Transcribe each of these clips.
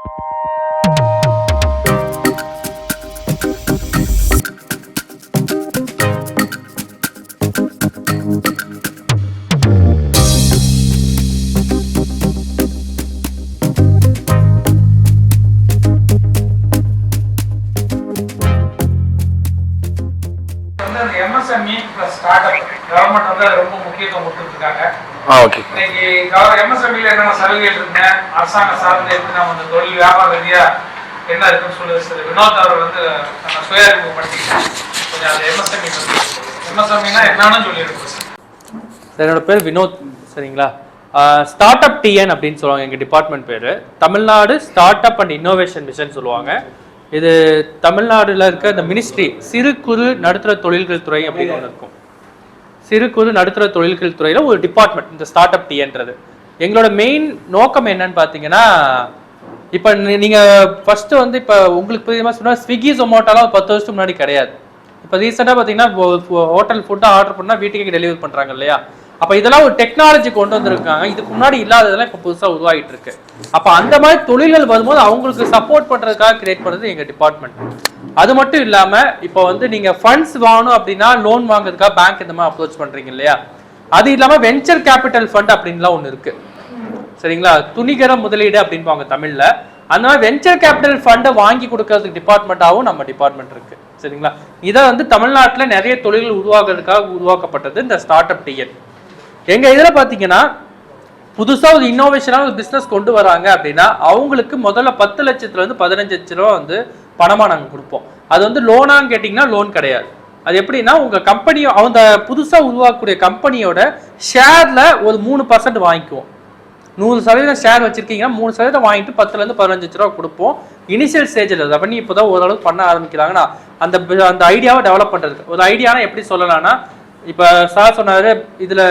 வந்து தொழில் என்னென்ன சலுகைகள் இருக்குங்க அரசாங்கம் சார்ந்து எப்படி நம்ம இந்த தொழில் வியாபார ரீதியா என்ன இருக்குன்னு சொல்லி திரு வினோத் அவர் வந்து நம்ம சுய அறிமுகப்படுத்திக்கிட்டேன் கொஞ்சம் அது எம்எஸ்எம்இ பற்றி எம்எஸ்எம்இனா என்னன்னு சொல்லியிருக்கோம் சார் என்னோட பேர் வினோத் சரிங்களா? ஸ்டார்ட் அப் டிஎன் அப்படின்னு சொல்லுவாங்க. எங்கள் டிபார்ட்மெண்ட் பேர். Tamil Nadu start up and innovation mission சொல்லுவாங்க. இது தமிழ்நாடுல இருக்க இந்த மினிஸ்ட்ரி சிறு குறு நடுத்தர தொழில்கள் துறை அப்படின்னு ஒன்று இருக்கும். சிறு குறு நடுத்தர தொழில்கள் துறையில் ஒரு டிபார்ட்மெண்ட் இந்த ஸ்டார்ட் அப் டிஎன்றது எங்களோட மெயின் நோக்கம் என்னன்னு பார்த்தீங்கன்னா இப்போ நீங்கள் ஃபர்ஸ்ட் வந்து இப்போ உங்களுக்கு புரியுமா சொன்னால் ஸ்விக்கி ஜொமேட்டோலாம் பத்து வருஷத்துக்கு முன்னாடி கிடையாது. இப்போ ரீசெண்டாக பார்த்தீங்கன்னா ஹோட்டல் ஃபுட்டை ஆர்டர் பண்ணால் வீட்டுக்கே டெலிவரி பண்ணுறாங்க இல்லையா? அப்போ இதெல்லாம் ஒரு டெக்னாலஜி கொண்டு வந்திருக்காங்க. இதுக்கு முன்னாடி இல்லாததெல்லாம் இப்போ புதுசாக உருவாகிட்டு இருக்கு. அப்போ அந்த மாதிரி தொழில்கள் வரும்போது அவங்களுக்கு சப்போர்ட் பண்ணுறதுக்காக கிரியேட் பண்ணுறது எங்கள் டிபார்ட்மெண்ட் அது மட்டும் இல்லாமல் இப்போ வந்து நீங்கள் ஃபண்ட்ஸ் வாங்கணும் அப்படின்னா லோன் வாங்குறதுக்காக பேங்க் இந்த மாதிரி அப்ரோச் பண்ணுறீங்க இல்லையா? அது இல்லாமல் வெஞ்சர் கேபிட்டல் ஃபண்ட் அப்படின்லாம் ஒன்று இருக்கு. சரிங்களா? துணிகர முதலீடு அப்படின்பாங்க தமிழ்ல. அந்த மாதிரி வெஞ்சர் கேபிட்டல் ஃபண்டை வாங்கி கொடுக்கறதுக்கு டிபார்ட்மெண்ட்டாகவும் நம்ம டிபார்ட்மெண்ட் இருக்கு. சரிங்களா? இதை வந்து தமிழ்நாட்டில் நிறைய தொழில்கள் உருவாக்குறதுக்காக உருவாக்கப்பட்டது இந்த ஸ்டார்ட் அப் டிஎன் எங்க இதில் பார்த்தீங்கன்னா புதுசாக ஒரு இன்னோவேஷனாக ஒரு பிஸ்னஸ் கொண்டு வராங்க அப்படின்னா அவங்களுக்கு முதல்ல பத்து லட்சத்துல இருந்து பதினஞ்சு லட்ச ரூபா வந்து பணமாக நாங்கள் கொடுப்போம். அது வந்து லோனான்னு கேட்டிங்கன்னா லோன் கிடையாது. அது எப்படின்னா உங்க கம்பெனியோ அவங்க புதுசா உருவாக்கக்கூடிய கம்பெனியோட ஷேர்ல ஒரு மூணு பர்சன்ட் வாங்கிக்குவோம். நூறு சதவீதம் ஷேர் வச்சிருக்கீங்கன்னா மூணு சதவீதம் வாங்கிட்டு பத்துல இருந்து பதினஞ்சு லட்ச ரூபா கொடுப்போம். இனிஷியல் ஸ்டேஜில் அதை பண்ணி இப்போதான் ஓரளவுக்கு பண்ண ஆரம்பிக்கிறாங்கன்னா அந்த அந்த ஐடியாவை டெவலப் பண்ணுறதுக்கு ஒரு ஐடியானா எப்படி சொல்லலாம்னா இப்போ சார் சொன்னாரு இதுல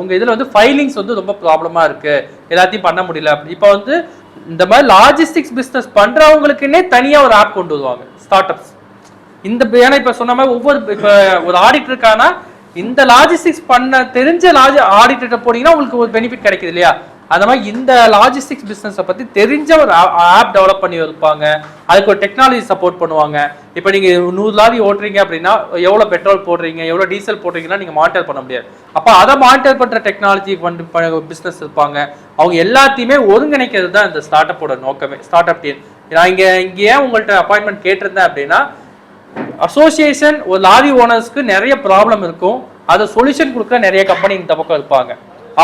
உங்க இதுல வந்து ஃபைலிங்ஸ் வந்து ரொம்ப ப்ராப்ளமா இருக்கு. எல்லாத்தையும் பண்ண முடியல. அப்படி இப்போ வந்து இந்த மாதிரி லாஜிஸ்டிக்ஸ் பிஸ்னஸ் பண்றவங்களுக்குன்னே தனியா ஒரு ஆப் கொண்டு வருவாங்க ஸ்டார்ட் அப்ஸ் இந்த ஏன்னா இப்ப சொன்ன மாதிரி ஒவ்வொரு இப்ப ஒரு ஆடிட் இருக்கானா இந்த லாஜிஸ்டிக்ஸ் பண்ண தெரிஞ்ச லாஜி ஆடிட்டர் போனீங்கன்னா உங்களுக்கு ஒரு பெனிஃபிட் கிடைக்குது இல்லையா? அந்த மாதிரி இந்த லாஜிஸ்டிக்ஸ் பிஸ்னஸை பத்தி தெரிஞ்ச ஒரு ஆப் டெவலப் பண்ணி வைப்பாங்க. அதுக்கு ஒரு டெக்னாலஜி சப்போர்ட் பண்ணுவாங்க. இப்போ நீங்க நூறு லாரி ஓட்டுறீங்க அப்படின்னா எவ்வளவு பெட்ரோல் போடுறீங்க எவ்வளவு டீசல் போடுறீங்கன்னா நீங்க மானிட்டர் பண்ண முடியாது. அப்போ அதை மானிட்டர் பண்ற டெக்னாலஜி பண்ணி பிசினஸ் இருப்பாங்க. அவங்க எல்லாத்தையுமே ஒருங்கிணைக்கிறது தான் இந்த ஸ்டார்ட் அப்போட நோக்கமே. ஸ்டார்ட் அப் டீம் நான் இங்க இங்கே ஏன் உங்கள்கிட்ட அப்பாயின்மெண்ட் கேட்டிருந்தேன் அப்படின்னா அசோசியேஷன் ஒரு லாரி ஓனர்ஸ்க்கு நிறைய ப்ராப்ளம் இருக்கும். அதை சொல்யூஷன் கொடுக்குற நிறைய கம்பெனி இந்த பக்கம் இருப்பாங்க.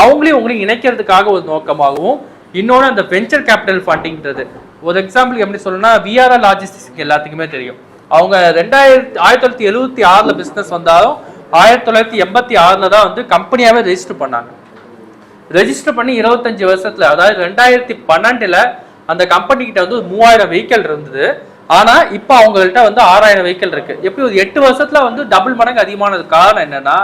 அவங்களையும் உங்களையும் இணைக்கிறதுக்காக ஒரு நோக்கமாகவும் இன்னொன்று அந்த வெஞ்சர் கேபிட்டல் ஃபண்டிங்கிறது ஒரு எக்ஸாம்பிள் எப்படி சொல்லணும்னா விஆர்ஆர் லாஜிஸ்டிக்ஸ் எல்லாத்துக்குமே தெரியும். அவங்க ரெண்டாயிரத்தி ஆயிரத்தி தொள்ளாயிரத்தி எழுபத்தி ஆறில் பிஸ்னஸ் வந்தாலும் ஆயிரத்தி தொள்ளாயிரத்தி எண்பத்தி ஆறில் தான் வந்து கம்பெனியாகவே ரெஜிஸ்டர் பண்ணாங்க. ரெஜிஸ்டர் பண்ணி இருபத்தஞ்சு வருஷத்தில் அதாவது ரெண்டாயிரத்தி பன்னெண்டுல அந்த கம்பெனிக்கிட்ட வந்து ஒரு மூவாயிரம் வெஹிக்கல் இருந்தது. ஆனா இப்போ அவங்கள்ட்ட வந்து ஆறாயிரம் வெஹிக்கிள் இருக்கு. எப்படி ஒரு எட்டு வருஷத்துல வந்து டபுள் மடங்கு அதிகமானது காரணம் என்னன்னா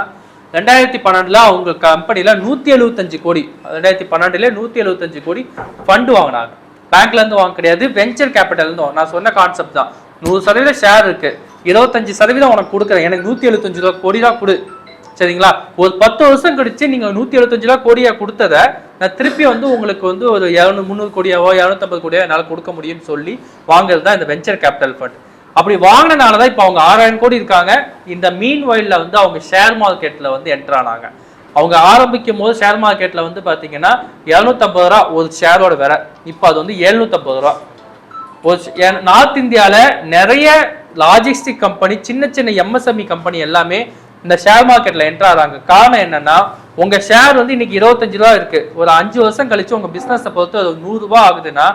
ரெண்டாயிரத்தி பன்னெண்டுல அவங்க கம்பெனில நூத்தி எழுபத்தஞ்சு கோடி ரெண்டாயிரத்தி பன்னெண்டுல நூத்தி எழுபத்தஞ்சு கோடி ஃபண்ட் வாங்கினாங்க. பேங்க்ல இருந்து வாங்க கிடையாது வெஞ்சர் கேபிட்டல் இருந்து நான் சொன்ன கான்செப்ட் தான். நூறு சதவீதம் ஷேர் இருக்கு. இருபத்தஞ்சு சதவீதம் உனக்கு கொடுக்குறேன். எனக்கு நூத்தி எழுபத்தஞ்சு ரூபா கோடி தான் கொடு. சரிங்களா? ஒரு பத்து வருஷம் கழிச்சு நீங்க நூத்தி எழுபத்தஞ்சு ரூபா கோடியா கொடுத்தத நான் திருப்பி வந்து உங்களுக்கு வந்து ஒரு இரநூறு முந்நூறு கோடியாவோ இரநூத்தம்பது கோடியோ என்னால் கொடுக்க முடியும்னு சொல்லி வாங்குறது தான் இந்த வெஞ்சர் கேபிட்டல் ஃபண்ட் அப்படி வாங்கினால தான் இப்போ அவங்க ஆறாயிரம் கோடி இருக்காங்க. இந்த மீன் வயலில் வந்து அவங்க ஷேர் மார்க்கெட்டில் வந்து என்ட்ரு ஆனாங்க. அவங்க ஆரம்பிக்கும் போது ஷேர் மார்க்கெட்டில் வந்து பார்த்தீங்கன்னா இரநூத்தம்பது ரூபா ஒரு ஷேரோட விலை. இப்போ அது வந்து எழுநூத்தம்பது ரூபா. ஒரு நார்த் இந்தியாவில் நிறைய லாஜிஸ்டிக் கம்பெனி சின்ன சின்ன எம்எஸ்எம்இ கம்பெனி எல்லாமே இந்த ஷேர் மார்க்கெட்ல என்டர் ஆறாங்க காரணம் என்னன்னா உங்க ஷேர் வந்து இன்னைக்கு இருபத்தஞ்சு ரூபா இருக்கு. ஒரு அஞ்சு வருஷம் கழிச்சு உங்க பிசினஸை பொறுத்து அது நூறு ரூபாய் ஆகுதுன்னா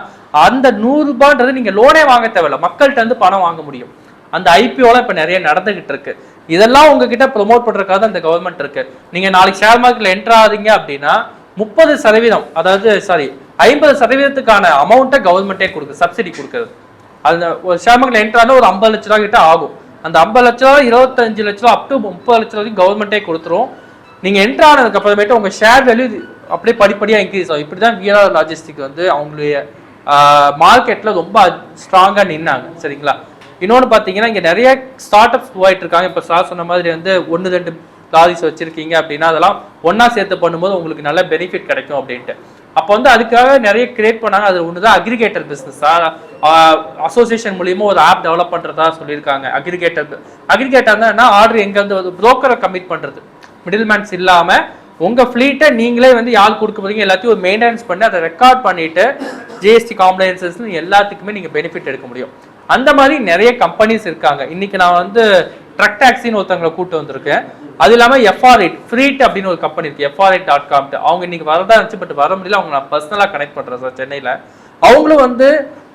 அந்த நூறு ரூபான்றது நீங்க லோனே வாங்க தேவையில்ல. மக்கள்கிட்ட இருந்து பணம் வாங்க முடியும். அந்த ஐபிஓல இப்ப நிறைய நடந்துகிட்டு இருக்கு. இதெல்லாம் உங்ககிட்ட ப்ரோமோட் பண்றதுக்காக தான் இந்த கவர்மெண்ட் இருக்கு. நீங்க நாளைக்கு ஷேர் மார்க்கெட்ல என்டர் ஆகுறீங்க அப்படின்னா முப்பது சதவீதம் அதாவது சாரி ஐம்பது சதவீதத்துக்கான அமௌண்ட்டை கவர்மெண்ட்டே கொடுக்கு சப்சிடி கொடுக்குறது. அந்த ஒரு ஷேர் மார்க்கெட்ல என்டர் ஆனால் ஒரு ஐம்பது லட்ச ரூபா கிட்ட ஆகும். அந்த ஐம்பது லட்ச ரூபா இருபத்தஞ்சு லட்ச ரூபா அப் டு முப்பது லட்ச ரூபாய்க்கு கவர்மெண்ட்டே கொடுத்துரும். நீங்கள் என்ட்ரு ஆனதுக்கு அப்புறமேட்டு உங்கள் ஷேர் வேல்யூ அப்படியே படிப்படியாக இன்க்ரீஸ் ஆகும். இப்படி தான் விஆர் லாஜிஸ்டிக் வந்து அவங்களுடைய மார்க்கெட்டில் ரொம்ப ஸ்ட்ராங்காக நின்னாங்க. சரிங்களா? இன்னொன்று பார்த்தீங்கன்னா இங்கே நிறைய ஸ்டார்ட் அப்ஸ் போயிட்டு இருக்காங்க இப்போ சார் சொன்ன மாதிரி வந்து ஒன்று ரெண்டு லாரிஸ் வச்சுருக்கீங்க அப்படின்னா அதெல்லாம் ஒன்றா சேர்த்து பண்ணும்போது உங்களுக்கு நல்ல பெனிஃபிட் கிடைக்கும் அப்படின்ட்டு. அப்போ வந்து அதுக்காக நிறைய கிரியேட் பண்ணாங்க. அது ஒன்று தான் அக்ரிகேட்டர் பிஸ்னஸ் அசோசியேஷன் மூலியமா ஒரு ஆப் டெவலப் பண்ணுறதா சொல்லியிருக்காங்க. அக்ரிகேட்டர் அக்ரிகேட்டர் என்ன? ஆர்டர் எங்கேருந்து வந்து புரோக்கரை கமிட் பண்ணுறது மிடில் மேன்ஸ் இல்லாமல் உங்கள் ஃப்ளீட்டை நீங்களே வந்து யார் கொடுக்க போகிறீங்க எல்லாத்தையும் ஒரு மெயின்டெனன்ஸ் பண்ணி அதை ரெக்கார்ட் பண்ணிட்டு ஜிஎஸ்டி காம்ப்ளைன்சஸ் எல்லாத்துக்குமே நீங்கள் பெனிஃபிட் எடுக்க முடியும். அந்த மாதிரி நிறைய கம்பெனிஸ் இருக்காங்க. இன்னைக்கு நான் வந்து ட்ரக் டாக்ஸின்னு ஒருத்தவங்களை கூட்டு வந்திருக்கேன். அது இல்லாமல் எஃப்ஆர்ஐட் ஃப்ரீட் அப்படின்னு ஒரு கம்பெனி இருக்கு. எஃப்ஆர்ஐட் டாட். காம்ட்டு அவங்க இன்னைக்கு வரதா இருந்துச்சு பட் வர முடியல. அவங்க நான் பர்சனலாக கனெக்ட் பண்ணுறேன் சார் சென்னையில். அவங்களும் வந்து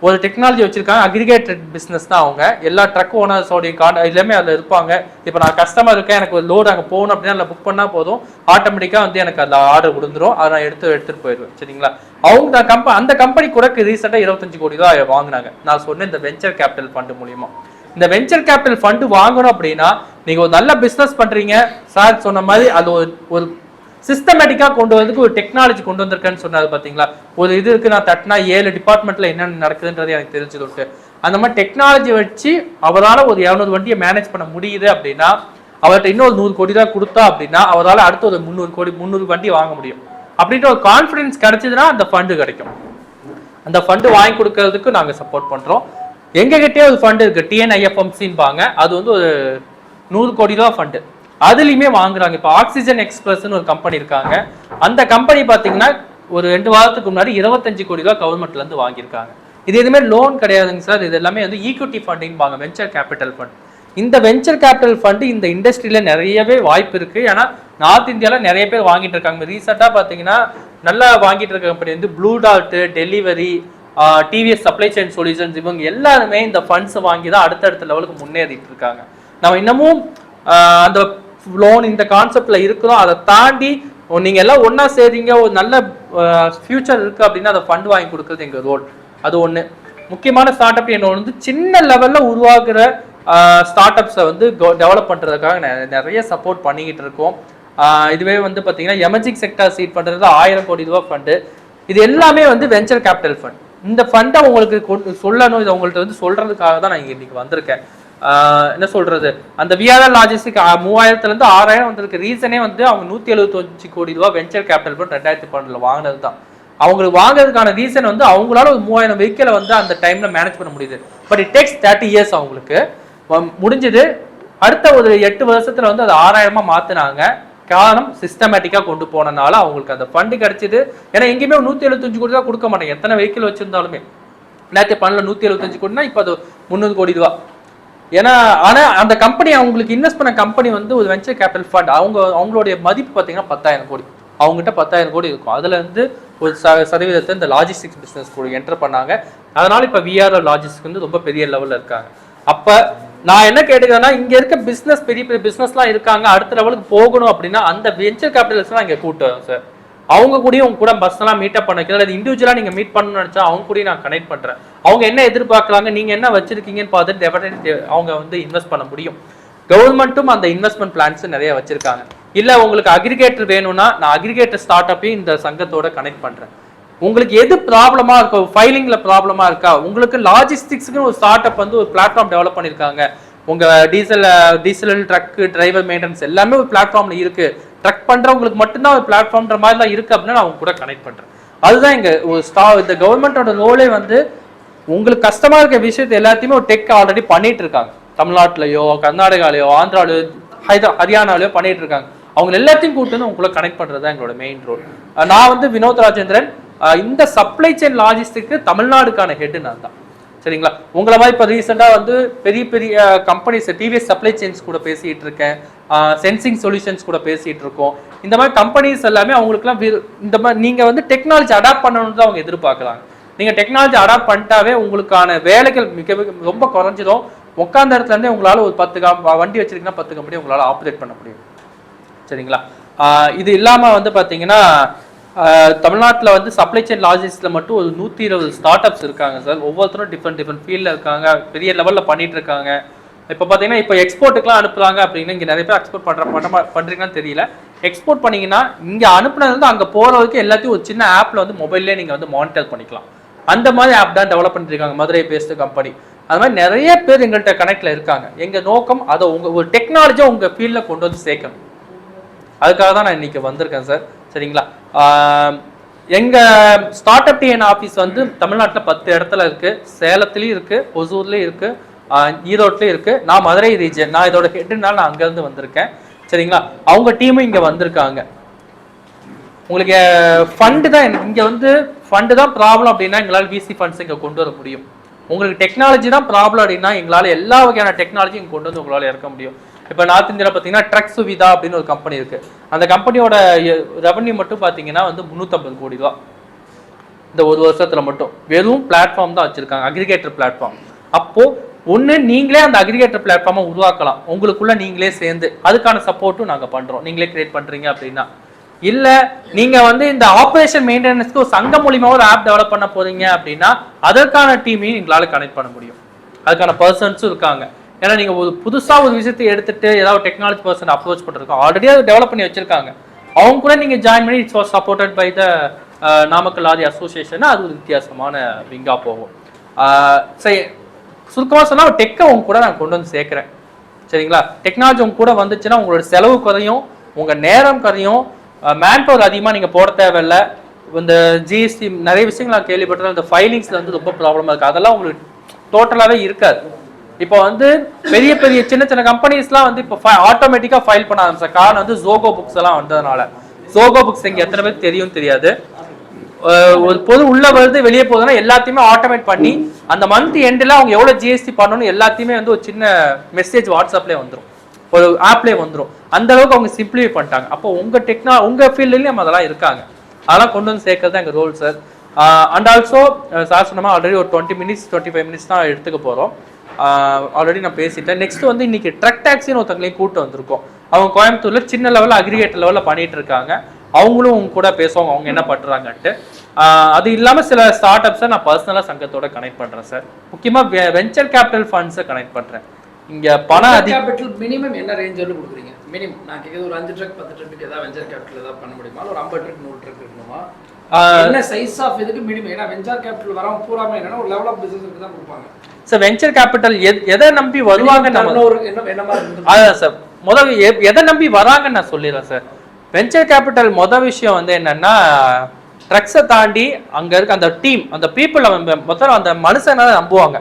ஒரு டெக்னாலஜி வச்சிருக்காங்க. அக்ரிகேட்டட் பிஸ்னஸ் தான் அவங்க. எல்லா ட்ரக் ஓனர்ஸோடைய கார்டு எல்லாமே அதில் இருப்பாங்க. இப்போ நான் கஸ்டமர் இருக்கேன். எனக்கு ஒரு லோடு அங்கே போகணும் அப்படின்னா அதில் புக் பண்ணால் போதும். ஆட்டோமேட்டிக்காக வந்து எனக்கு அந்த ஆர்டர் கொடுத்துரும் அதை நான் எடுத்து எடுத்துகிட்டு போயிடுவேன். சரிங்களா? அவங்க கம்ப அந்த கம்பெனி கூட ரீசெண்டாக இருபத்தஞ்சு கோடி தான் வாங்கினாங்க. நான் சொன்னேன் இந்த வெஞ்சர் கேபிட்டல் ஃபண்டு மூலியமாக இந்த வெஞ்சர் கேபிட்டல் ஃபண்டு வாங்கணும் அப்படின்னா நீங்கள் ஒரு நல்ல பிஸ்னஸ் பண்ணுறீங்க சார் சொன்ன மாதிரி அது ஒரு ஒரு சிஸ்டமேட்டிக்காக கொண்டு வரதுக்கு ஒரு டெக்னாலஜி கொண்டு வந்திருக்கேன்னு சொன்னார் பார்த்தீங்களா ஒரு இது இருக்குது நான் தட்டினா ஏழு டிபார்ட்மெண்ட்ல என்னென்ன நடக்குதுன்றது எனக்கு தெரிஞ்சது அந்த மாதிரி டெக்னாலஜி வச்சு அவரால் ஒரு இரநூறு வண்டியை மேனேஜ் பண்ண முடியுது அப்படின்னா அவர்கிட்ட இன்னொரு நூறு கோடி தான் கொடுத்தா அப்படின்னா அவரால் அடுத்து ஒரு முந்நூறு கோடி முந்நூறு வண்டி வாங்க முடியும். அப்படின்ற ஒரு கான்ஃபிடன்ஸ் கிடைச்சதுன்னா அந்த ஃபண்டு கிடைக்கும். அந்த ஃபண்டு வாங்கி கொடுக்கறதுக்கு நாங்க சப்போர்ட் பண்றோம். எங்ககிட்டயே ஒரு ஃபண்டு இருக்கு. டிஎன்ஐஎஃப்எம்சின்பாங்க அது வந்து ஒரு நூறு கோடி ரூபா ஃபண்டு அதுலேயுமே வாங்குறாங்க. இப்போ ஆக்சிஜன் எக்ஸ்பிரஸ்னு ஒரு கம்பெனி இருக்காங்க. அந்த கம்பெனி பார்த்தீங்கன்னா ஒரு ரெண்டு வாரத்துக்கு முன்னாடி இருபத்தஞ்சு கோடி ரூபா கவர்மெண்ட்லேருந்து வாங்கியிருக்காங்க. இது எதுவுமே லோன் கிடையாதுங்க சார் இது எல்லாமே வந்து ஈக்விட்டி ஃபண்டிங்பாங்க வெஞ்சர் கேபிட்டல் ஃபண்ட் இந்த வெஞ்சர் கேபிட்டல் ஃபண்டு இந்த இண்டஸ்ட்ரியில் நிறையவே வாய்ப்பு இருக்குது ஏன்னா நார்த் இந்தியாவில் நிறைய பேர் வாங்கிட்டு இருக்காங்க. ரீசெண்டாக பார்த்தீங்கன்னா நல்லா வாங்கிட்டு இருக்க கம்பெனி வந்து blue dot delivery TVS supply chain solutions இவங்க எல்லாருமே இந்த ஃபண்ட்ஸை வாங்கி தான் அடுத்தடுத்த லெவலுக்கு முன்னேறிட்டு இருக்காங்க. நம்ம இன்னமும் அந்த லோன் இந்த கான்செப்டில் இருக்கிறோம் அதை தாண்டி நீங்கள் எல்லாம் ஒன்றா சேர்றீங்க ஒரு நல்ல ஃபியூச்சர் இருக்குது அப்படின்னா அதை ஃபண்ட் வாங்கி கொடுக்குறது எங்கள் ரோல் அது ஒன்று முக்கியமான ஸ்டார்ட் அப் என்ன வந்து சின்ன லெவலில் உருவாக்குற ஸ்டார்ட் அப்ஸை வந்து டெவலப் பண்ணுறதுக்காக நிறைய சப்போர்ட் பண்ணிக்கிட்டு இருக்கோம். இதுவே வந்து பார்த்தீங்கன்னா எமர்ஜிங் செக்டர் சீட் பண்ணுறது ஆயிரம் கோடி ரூபா ஃபண்டு இது எல்லாமே வந்து வெஞ்சர் கேபிட்டல் ஃபண்ட் இந்த ஃபண்டை உங்களுக்கு கொண்டு சொல்லணும். இதை உங்கள்ட்ட வந்து சொல்றதுக்காக தான் நான் இங்க இன்னைக்கு வந்திருக்கேன். என்ன சொல்றது? அந்த விஆர்எல் லாஜிஸ்டிக் மூவாயிரத்துல இருந்து ஆறாயிரம் வந்திருக்கு. ரீசனே வந்து அவங்க நூத்தி எழுபத்தஞ்சு கோடி ரூபாய் வெஞ்சர் கேபிட்டல் ஃபண்ட் ரெண்டாயிரத்தி பன்னெண்டுல வாங்கினது தான். அவங்களுக்கு வாங்குறதுக்கான ரீசன் வந்து அவங்களால ஒரு மூவாயிரம் வெஹிக்கிளை வந்து அந்த டைம்ல மேனேஜ் பண்ண முடியுது. But it takes thirty years அவங்களுக்கு. முடிஞ்சது. அடுத்த ஒரு எட்டு வருஷத்துல வந்து அது ஆறாயிரமா மாத்துனாங்க. காரணம் சிஸ்டமேட்டிக்காக கொண்டு போனனால அவங்களுக்கு அந்த ஃபண்டு கிடைச்சிது. ஏன்னா எங்கேயுமே நூற்றி எழுபத்தஞ்சு கோடி தான் கொடுக்க மாட்டாங்க எத்தனை வெஹிக்கிள் வச்சிருந்தாலுமே. ரெண்டாயிரத்தி பன்னெண்டு நூற்றி எழுபத்தஞ்சு கோடினா இப்போ அது முந்நூறு கோடி ரூபா. ஏன்னா ஆனால் அந்த கம்பெனி அவங்களுக்கு இன்வெஸ்ட் பண்ண கம்பெனி வந்து ஒரு வெஞ்சர் கேபிட்டல் ஃபண்ட் அவங்க அவங்களுடைய மதிப்பு பார்த்தீங்கன்னா பத்தாயிரம் கோடி. அவங்ககிட்ட பத்தாயிரம் கோடி இருக்கும். அதுலேருந்து ஒரு ச சதவீதத்தை இந்த லாஜிஸ்டிக்ஸ் பிஸ்னஸ் கூட என்டர் பண்ணாங்க. அதனால இப்போ விஆர்ஓ லாஜிஸ்டிக் வந்து ரொம்ப பெரிய லெவலில் இருக்காங்க. அப்போ நான் என்ன கேட்டுக்கிறேன்னா இங்க இருக்க பிசினஸ் பெரிய பெரிய பிசினஸ்லாம் இருக்காங்க அடுத்த லெவலுக்கு போகணும் அப்படின்னா அந்த வெஞ்சர் கேபிட்டல்ஸ்லாம் இங்க கூட்டு வரோம் சார் அவங்க கூடயும் உங்க கூட பர்சனலாக மீட்டப் பண்ண பண்ணிக்கிறேன் அது இண்டிவிஜுவலாக நீங்கள் மீட் பண்ணணும்னு நினச்சா அவங்க கூடயும் நான் கனெக்ட் பண்ணுறேன் அவங்க என்ன எதிர்பார்க்குறாங்க நீங்கள் என்ன வச்சிருக்கீங்கன்னு பார்த்துட்டு டெஃபினெட்லி அவங்க வந்து இன்வெஸ்ட் பண்ண முடியும். கவர்மெண்ட்டும் அந்த இன்வெஸ்ட்மெண்ட் பிளான்ஸ் நிறைய வச்சிருக்காங்க. இல்லை உங்களுக்கு அக்ரிகேட்டர் வேணும்னா நான் அக்ரிகேட்டர் ஸ்டார்ட் அப்பையும் இந்த சங்கத்தோட கனெக்ட் பண்ணுறேன் உங்களுக்கு எது ப்ராப்ளமா இருக்கோ ஃபைலிங்ல ப்ராப்ளமா இருக்கா உங்களுக்கு லாஜிஸ்டிக்ஸ்க்கு ஒரு ஸ்டார்ட் அப் வந்து ஒரு பிளாட்ஃபார்ம் டெவலப் பண்ணிருக்காங்க. உங்க diesel diesel truck driver maintenance எல்லாமே ஒரு பிளாட்ஃபார்ம்ல இருக்கு. ட்ரக் பண்றவங்களுக்கு மட்டும்தான் ஒரு பிளாட்ஃபார்ம்ன்ற மாதிரி தான் இருக்கு அப்படின்னா நான் அவங்க கூட கனெக்ட் பண்றேன். அதுதான் இங்க ஒரு ஸ்டா இந்த கவர்மெண்டோட ரோலே வந்து உங்களுக்கு கஷ்டமா இருக்க விஷயத்தை எல்லாத்தையுமே ஒரு டெக் ஆல்ரெடி பண்ணிட்டு இருக்காங்க. தமிழ்நாட்டுலயோ கர்நாடகாலையோ ஆந்திராலையோ ஹைதரா ஹரியானாலையோ பண்ணிட்டு இருக்காங்க. அவங்க எல்லாத்தையும் கூட்டு வந்து உங்களை கனெக்ட் பண்றது தான் எங்களோட மெயின் ரோல் நான் வந்து வினோத் ராஜேந்திரன். இந்த சப்ளை செயின் லாஜிஸ்டிக்கு தமிழ்நாடுக்கான ஹெட்டு நான் தான் சரிங்களா? உங்களை மாதிரி இப்போ ரீசெண்டாக வந்து பெரிய பெரிய கம்பெனிஸ் டிவிஎஸ் சப்ளை செயின்ஸ் கூட பேசிகிட்டு இருக்கேன். சென்சிங் சொல்யூஷன்ஸ் கூட பேசிகிட்டு இருக்கோம். இந்த மாதிரி கம்பெனிஸ் எல்லாமே அவங்களுக்குலாம் இந்த மாதிரி நீங்கள் வந்து டெக்னாலஜி அடாப்ட் பண்ணணும்னு தான் அவங்க எதிர்பார்க்குறாங்க. நீங்கள் டெக்னாலஜி அடாப்ட் பண்ணிட்டாவே உங்களுக்கான வேலைகள் மிக மிக ரொம்ப குறைஞ்சிரும். உட்காந்த இடத்துல இருந்தே ஒரு பத்து கம் வண்டி வச்சிருக்கீங்கன்னா பத்து கம்பெனி உங்களால் ஆப்ரேட் பண்ண முடியும். சரிங்களா? இது இல்லாமல் வந்து பார்த்தீங்கன்னா தமிழ்நாட்டில் வந்து சப்ளை செயின் லாஜிஸ்டிக்ல மட்டும் ஒரு நூற்றி இருபது ஸ்டார்ட் அப்ஸ் இருக்காங்க சார் ஒவ்வொருத்தரும் டிஃப்ரெண்ட் டிஃப்ரெண்ட் ஃபீல்டில் இருக்காங்க. பெரிய லெவலில் பண்ணிட்டு இருக்காங்க. இப்போ பார்த்தீங்கன்னா இப்போ எக்ஸ்போர்ட்டுக்குலாம் அனுப்புகிறாங்க அப்படின்னா இங்கே நிறைய பேர் எக்ஸ்போர்ட் பண்ணுற பண்ண பண்ணுறீங்கன்னு தெரியல. எக்ஸ்போர்ட் பண்ணீங்கன்னா இங்கே அனுப்புனதுலேருந்து அங்கே போகிற வரைக்கும் எல்லாத்தையும் ஒரு சின்ன ஆப்பில் வந்து மொபைல்லே நீங்கள் வந்து மானிட்டர் பண்ணிக்கலாம். அந்த மாதிரி ஆப் தான் டெவலப் பண்ணியிருக்காங்க மதுரை பேஸ்டு கம்பெனி அது மாதிரி நிறைய பேர் எங்கள்கிட்ட கனெக்டில் இருக்காங்க. எங்கள் நோக்கம் அதை உங்கள் ஒரு டெக்னாலஜியை உங்கள் ஃபீல்டில் கொண்டு வந்து சேர்க்கணும். அதுக்காக தான் நான் இன்னைக்கு வந்திருக்கேன் சார் சரிங்களா? எங்கள் ஸ்டார்ட் அப் டிஎன் ஆஃபீஸ் வந்து தமிழ்நாட்டில் பத்து இடத்துல இருக்குது சேலத்துலேயும் இருக்கு ஒசூர்லேயும் இருக்குது ஈரோட்லேயும் இருக்குது நான் மதுரை ரீஜன் நான் இதோட ஹெட்டுனால நான் அங்கேருந்து வந்திருக்கேன். சரிங்களா? அவங்க டீமும் இங்கே வந்திருக்காங்க. உங்களுக்கு ஃபண்டு தான் இங்கே வந்து ஃபண்டு தான் ப்ராப்ளம் அப்படின்னா எங்களால் விசி ஃபண்ட்ஸ் இங்கே கொண்டு வர முடியும். உங்களுக்கு டெக்னாலஜி தான் ப்ராப்ளம் அப்படின்னா எங்களால் எல்லா வகையான டெக்னாலஜியும் கொண்டு வந்து உங்களால் இறக்க முடியும். இப்போ நார்த் இந்தியாவில் பார்த்தீங்கன்னா ட்ரக் சுவிதா அப்படின்னு ஒரு கம்பெனி இருக்கு. அந்த கம்பெனியோட ரெவன்யூ மட்டும் பார்த்தீங்கன்னா வந்து முந்நூற்றம்பது கோடி ரூபா. இந்த ஒரு வருஷத்தில் மட்டும். வெறும் பிளாட்ஃபார்ம் தான் வச்சிருக்காங்க. அக்ரிகேட்டர் பிளாட்ஃபார்ம் அப்போது ஒன்று நீங்களே அந்த அக்ரிகேட்டர் பிளாட்ஃபார்மை உருவாக்கலாம். உங்களுக்குள்ளே நீங்களே சேர்ந்து அதுக்கான சப்போர்ட்டும் நாங்கள் பண்ணுறோம் நீங்களே கிரியேட் பண்ணுறீங்க அப்படின்னா. இல்லை நீங்கள் வந்து இந்த ஆப்ரேஷன் மெயின்டெனன்ஸ்க்கு ஒரு சங்கம் மூலியமா ஒரு ஆப் டெவலப் பண்ண போகிறீங்க அப்படின்னா அதற்கான டீமையும் எங்களால் கனெக்ட் பண்ண முடியும். அதுக்கான பர்சன்ஸும் இருக்காங்க. ஏன்னா நீங்க ஒரு புதுசா ஒரு விஷயத்தை எடுத்துட்டு ஏதாவது டெக்னாலஜி பர்சன் அப்ரோச் பண்ணிருக்கோம் ஆல்ரெடி அதை டெவலப் பண்ணி வச்சிருக்காங்க. அவங்க கூட நீங்க ஜாயின் பண்ணி it's was supported by the Namakkal Aadhi association அது ஒரு வித்தியாசமான விங்கா போகும். சரி சுருக்கமாக சொன்னால் டெக்கை உங்க கூட நான் கொண்டு வந்து சேர்க்குறேன். சரிங்களா? டெக்னாலஜி உங்க கூட வந்துச்சுன்னா உங்களோட செலவு குறையும் உங்க நேரம் குறையும் மேன் பவர் அதிகமாக நீங்கள் போட தேவையில்ல. இந்த ஜிஎஸ்டி நிறைய விஷயங்கள் நான் கேள்விப்பட்டேன் இந்த ஃபைலிங்ஸில் வந்து ரொம்ப ப்ராப்ளமாக இருக்குது அதெல்லாம் உங்களுக்கு டோட்டலாகவே இருக்காது. இப்போ வந்து பெரிய பெரிய சின்ன சின்ன கம்பெனிஸ்லாம் வந்து இப்போ ஆட்டோமேட்டிக்காக ஃபைல் பண்ண ஆரம்பிச்ச காரணம் வந்து ஜோகோ புக்ஸ் எல்லாம் வந்ததுனால. ஜோகோ புக்ஸ் இங்க எத்தனை பேர் தெரியும் தெரியாது. ஒரு பொது உள்ள வருது வெளியே போகுதுன்னா எல்லாத்தையுமே ஆட்டோமேட் பண்ணி அந்த மந்த் எண்டில் அவங்க எவ்வளோ ஜிஎஸ்டி பண்ணணும் எல்லாத்தையுமே வந்து ஒரு சின்ன மெசேஜ் வாட்ஸ்அப்லேயே வந்துடும் ஒரு ஆப்லேயே வந்துடும் அந்த அளவுக்கு அவங்க சிம்பிளிஃபை பண்ணிட்டாங்க. அப்போ உங்க டெக்னா உங்க ஃபீல்ட்லயும் அதெல்லாம் இருக்காங்க. அதெல்லாம் கொண்டு வந்து சேர்க்கறது தான் எங்க role sir and also sir சொன்னமா already ஒரு twenty minutes twenty five minutes தான் எடுத்துக்க போறோம். ஆல்ரெடி நான் பேசிட்டேன். நெக்ஸ்ட் வந்து இன்னைக்கு ட்ரக் டாக்ஸின்னு ஒருத்தங்களையும் கூட்டு வந்திருக்கோம். அவங்க கோயம்புத்தூர்ல சின்ன லெவலில் அக்ரிகேட் லெவலில் பண்ணிட்டு இருக்காங்க. அவங்களும் உங்க கூட பேசுவாங்க அவங்க என்ன பண்றாங்கன்ட்டு. ஆஹ் அது இல்லாம சில ஸ்டார்ட் அப்ஸை நான் பர்சனலா சங்கத்தோட கனெக்ட் பண்றேன் சார் முக்கியமா வெஞ்சர் கேபிட்டல் ஃபண்ட்ஸை கனெக்ட் பண்றேன். இங்க பணம் அதிக கேபிட்டல் மினிமம் என்ன ரேஞ்ச் வந்து கொடுக்குறீங்க? மினிமம் நான் கேட்குறது ஒரு அஞ்சு ட்ரக் பத்து ட்ரக்கு ஏதாவது வெஞ்சர் கேபிட்டல் ஏதாவது பண்ண முடியுமா? ஒரு ஐம்பது ட்ரக் நூறு ட்ரக் இருக்கணுமா? என்ன சைஸ் ஆஃப் இதுக்கு மினிமம் ஏன்னா வெஞ்சர் கேபிட்டல் வரவங்க பூராமே என்னன்னா ஒரு லெவல் ஆஃப் பிசினஸ்க்கு தான் கொடுப்பாங்க. சார் வெஞ்சர் கேபிட்டல் எதை நம்பி வருவாங்க? அதான் சார் முதல் எதை நம்பி வராங்கன்னு நான் சொல்லிடுறேன் சார் வெஞ்சர் கேபிட்டல் மொதல் விஷயம் வந்து என்னன்னா ட்ரக்ஸை தாண்டி அங்க இருக்க அந்த டீம் அந்த பீப்புளை முதல்ல அந்த மனுஷனை நம்புவாங்க.